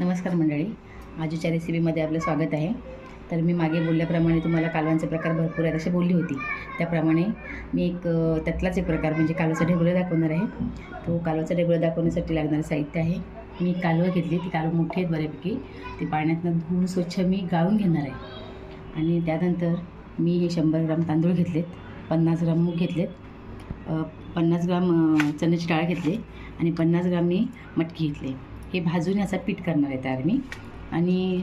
नमस्कार मंडळी. आजूच्या रेसिपीमध्ये आपलं स्वागत आहे. तर मी मागे बोलल्याप्रमाणे तुम्हाला कालवांचे प्रकार भरपूर आहेत असे बोलली होती. त्याप्रमाणे मी एक त्यातलाच एक प्रकार म्हणजे कालवाचा ढेबळं दाखवणार आहे. तो कालवाचा ढेबळं दाखवण्यासाठी लागणारं साहित्य आहे. मी कालवं घेतली ती कालवं मोठी आहेत बऱ्यापैकी. ती पाण्यातनं धुवून स्वच्छ मी गाळून घेणार आहे. आणि त्यानंतर मी हे शंभर ग्राम तांदूळ घेतलेत पन्नास ग्राम मूग घेतलेत पन्नास ग्राम चण्याची डाळ घेतली आणि पन्नास ग्राम मी मटकी घेतली. हे भाजून याचा पीठ करणार आहे तयार मी. आणि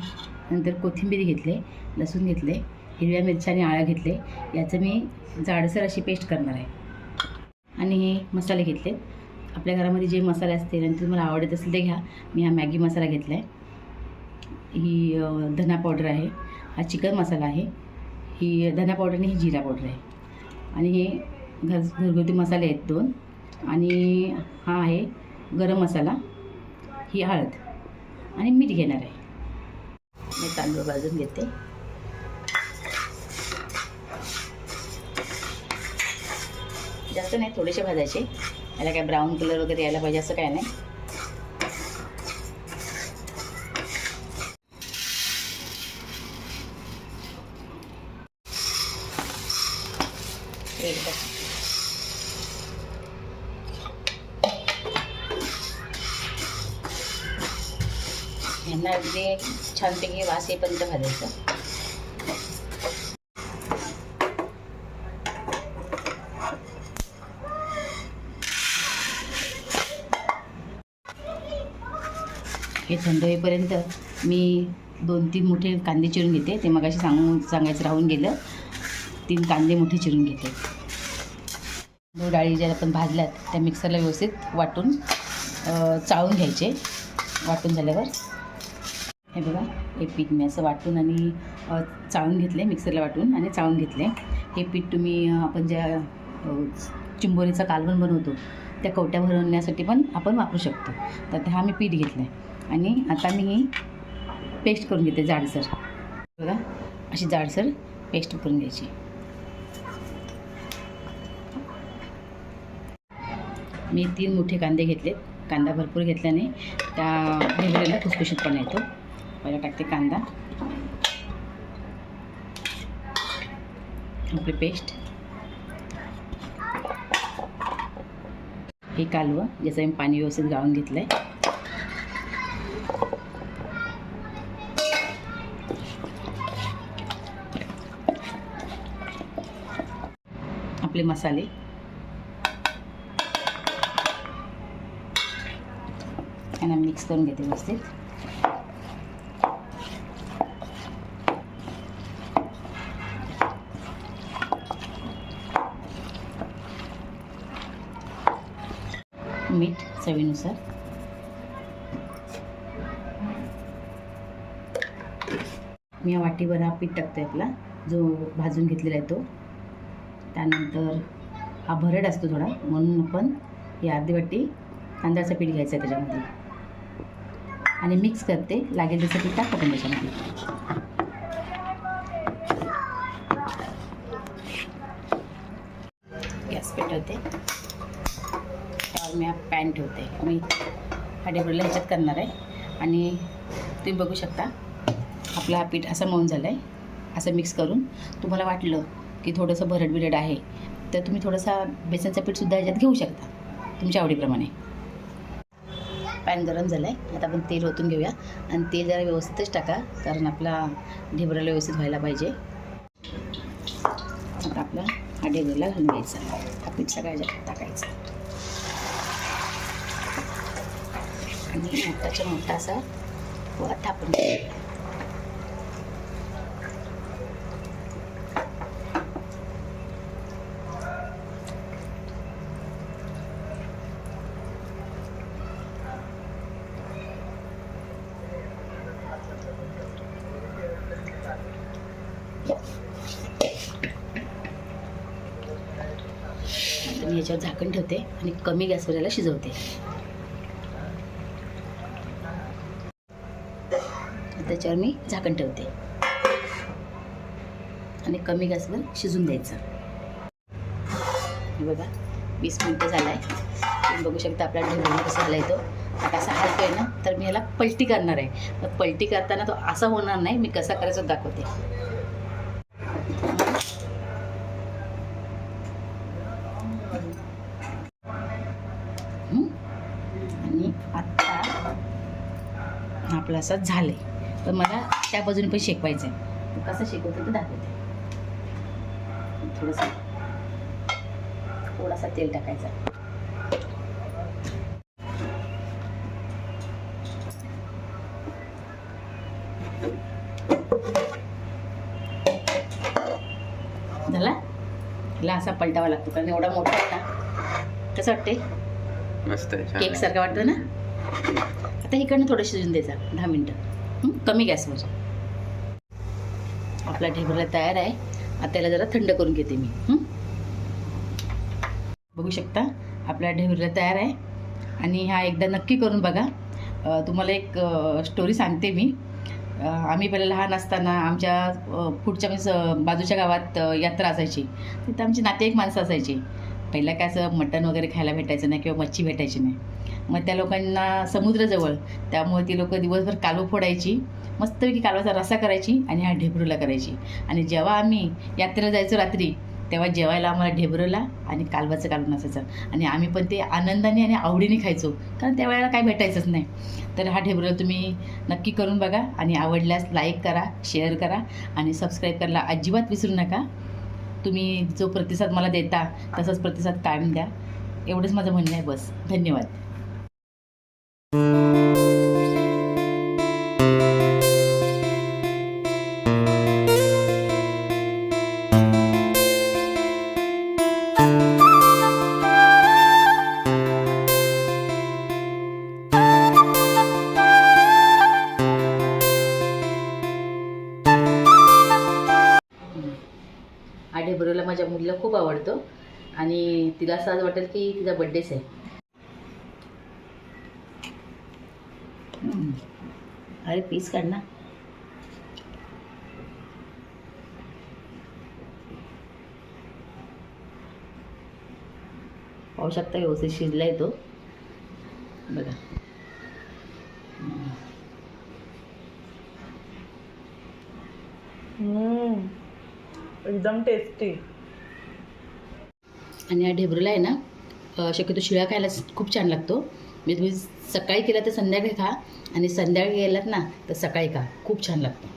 नंतर कोथिंबीर घेतले लसूण घेतले हिरव्या मिरच्या आणि आळ्या घेतले. याचं मी जाडसर अशी पेस्ट करणार आहे. आणि हे मसाले घेतले आपल्या घरामध्ये जे मसाले असतील आणि तुम्हाला आवडत असेल ते घ्या. मी हा मॅगी मसाला घेतला आहे ही धना पावडर आहे. हा चिकन मसाला आहे. ही धना पावडर आणि ही जिरा पावडर आहे. आणि हे घर घरगुती मसाले आहेत दोन. आणि हा आहे गरम मसाला. ही हळद. आणि मीठ घेणार आहे. मी तांदूळ भाजून घेते. जास्त नाही थोडेसे भाजायचे. याला काय ब्राऊन कलर वगैरे यायला पाहिजे असं काय नाही. एकदा यांना अगदी छानपैकी वास येईपर्यंत घालायचं. हे थंड होईपर्यंत मी दोन तीन मोठे कांदे चिरून घेते. ते मगाशी सांगून सांगायचं राहून गेलं. तीन कांदे मोठे चिरून घेते. दोन डाळी ज्या आपण भाजल्यात त्या मिक्सरला व्यवस्थित वाटून चाळून घ्यायचे. वाटून झाल्यावर हे बघा हे पीठ मी असं वाटून आणि चाळून घेतले मिक्सरला वाटून आणि चाळून घेतले हे पीठ तुम्ही आपण ज्या चिंबोरीचा कालवण बनवतो त्या कवट्या भरवण्यासाठी पण आपण वापरू शकतो. तर हा मी पीठ घेतलं आहे आणि आता मी ही पेस्ट करून घेते जाडसर. बघा अशी जाडसर पेस्ट करून घ्यायची. मी तीन मोठे कांदे घेतले कांदा भरपूर घेतल्याने त्या ढेबऱ्याला खुसखुशीतपणा येतो. पहिला टाकते कांदा. आपली पेस्ट हे कालवं ज्याचं मी पाणी व्यवस्थित गाळून घेतलं आहे आपले मसाले. त्यांना मिक्स करून घेते व्यवस्थित. मीठ चवीनुसार. मी या वाटीवर हा पीठ टाकते आपला. जो भाजून घेतलेला आहे तो. त्यानंतर हा भरड असतो थोडा म्हणून आपण ही अर्धी वाटी तांदळाचं पीठ घ्यायचं आहे त्याच्यामध्ये. आणि मिक्स करते लागेल तसं पीठ टाकतो पण त्याच्यामध्ये. गॅस पेटवते. त्यावर मी हा पॅन ठेवते मी हा डेबरला ह्याच्यात करणार आहे. आणि तुम्ही बघू शकता आपला हा पीठ असं मऊन झालं आहे असं मिक्स करून तुम्हाला वाटलं की थोडंसं भरड बिरड आहे तर तुम्ही थोडंसा बेसनचं पीठसुद्धा ह्याच्यात घेऊ शकता तुमच्या आवडीप्रमाणे. पॅन गरम झालं आहे आता आपण तेल ओतून घेऊया. आणि तेल जरा व्यवस्थितच टाका कारण आपला ढेबराला व्यवस्थित व्हायला पाहिजे. आता आपला हा ढेबराला घालून घ्यायचा. हा पीठ सगळ्या टाकायचं टाकायचा. आणि मोठाच्या मोठा असा वर थापून मी याच्यावर झाकण ठेवते आणि कमी गॅसवर याला शिजवते. त्याच्यावर मी झाकण ठेवते. आणि कमी गॅसवर शिजून द्यायचं. बघा वीस मिनटं झाला आहे तुम्ही बघू शकता आपला ढेबळा कसा झाला आहे तो. आता हात आहे ना तर मी ह्याला पलटी करणार आहे. मग पलटी करताना तो असा होणार नाही मी कसा करायचं दाखवते. आणि आत्ता आपलं असं आहे तर मला त्या बाजूने पण शेकवायचं आहे कसं शेकवते ते दाखवते. थोडंसं थोडासा तेल टाकायचा. झाला? हिला असा पलटावा लागतो कारण एवढा मोठा आहे ना. कसं वाटते मस्त केक. सारखं वाटतं ना? आता इकडनं थोडं शिजून द्यायचा दहा मिनटं? कमी गॅसवर आपला ढेबरा तयार आहे. आता त्याला जरा थंड करून घेते मी. बघू शकता आपला ढेबरा तयार आहे. आणि हा एकदा नक्की करून बघा. तुम्हाला एक स्टोरी सांगते मी. आम्ही पहिले लहान असताना आमच्या पुढच्या म्हणजे स- बाजूच्या गावात यात्रा असायची. तिथं आमची नातेवाईक माणसं असायची. पहिलं काय असं मटण वगैरे खायला भेटायचं नाही किंवा मच्छी भेटायची नाही. मग त्या लोकांना समुद्रजवळ. त्यामुळे ती लोकं दिवसभर कालू फोडायची. मस्तपैकी कालवाचा रसा करायची आणि हा ढेबरूला करायची. आणि जेव्हा आम्ही यात्रेला जायचो रात्री तेव्हा जेवायला आम्हाला ढेबरूला आणि कालवाचं कालवून असायचं. आणि आम्ही पण ते आनंदाने आणि आवडीने खायचो. कारण त्यावेळेला काय भेटायचंच नाही. तर हा ढेबरूला तुम्ही नक्की करून बघा आणि आवडल्यास लाईक करा शेअर करा आणि सबस्क्राईब करायला अजिबात विसरू नका. तुम्ही जो प्रतिसाद मला देता तसाच प्रतिसाद कायम द्या. एवढंच माझं म्हणणं आहे. बस. धन्यवाद. आडे बरोबर माझ्या मुलीला खूप आवडतो आणि तिला असं आज वाटेल की तिचा बड्डेच आहे अरे पीस काढ ना. पाहू शकता व्यवस्थित शिजलाय तो. बघा. एकदम टेस्टी आणि या ढेबरूला आहे ना शक्यतो शिळा खायला खूप छान लागतो. म्हणजे तुम्ही सकाळी केला तर संध्याकाळी खा आणि संध्याकाळी गेलात ना तर सकाळी खा. खूप छान लागतं.